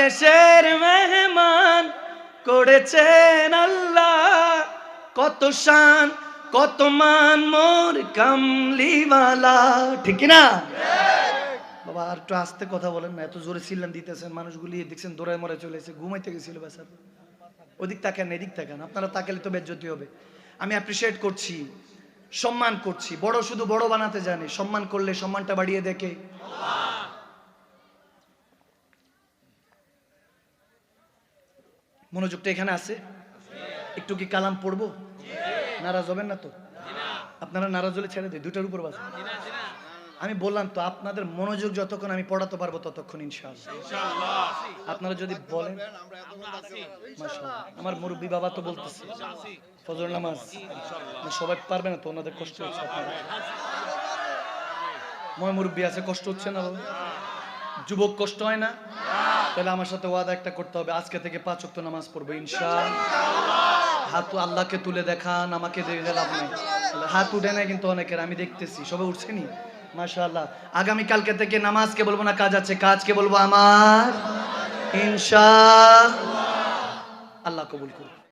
দেশের মেহমান করেছেন আল্লাহ। কত শান, কত মান, মোর কামলিওয়ালা। ঠিক না বাবা, আর একটু আস্তে কথা বলেন না, এত জোরে ছিলেন দিতেছেন, মানুষগুলি দেখছেন দৌড়ায় মরে চলে এসে ঘুমাইতে গেছিল বেচার ওদিক তাকান, এদিক তাকান, আপনারা তাকালে তো বেজ্জতি হবে। আমি অ্যাপ্রিসিয়েট করছি, সম্মান করছি, বড় শুধু বড় বানাতে জানে, সম্মান করলে সম্মানটা বাড়িয়ে দেখে। মনোযোগটা এখানে আছে? একটু কি কালাম পড়ব? নারাজ হবেন না তো? আপনারা নারাজ হলে ছেড়ে দিই দুটার উপর বাজে। আমি বললাম তো, আপনাদের মনোযোগ যতক্ষণ আমি পড়াতে পারব ততক্ষণ, ইনশাআল্লাহ। আপনারা যদি বলেন আমার মুরব্বী বাবা তো বলতেছে, ফজর নামাজ সবাই পারবে না তো, ওনাদের কষ্ট হচ্ছে আপনারা ময় মুরব্বী আছে, কষ্ট হচ্ছে না? যুবক কষ্ট হয় না? তাহলে আমার সাথে ওয়াদা একটা করতে হবে। আজকে থেকে পাঁচ ওয়াক্ত নামাজ পড়ব ইনশাআল্লাহ। হাত আল্লাহকে তুলে দেখান আমাকে দেখে লাভ নেই। হাত উঠে না কিন্তু অনেকের আমি দেখতেছি। সবে উঠছেনি মাশাআল্লাহ। আগামী কালকে থেকে নামাজকে বলব না কাজ আছে কাজকে বলব আমার। ইনশা আল্লাহ কবুল করুন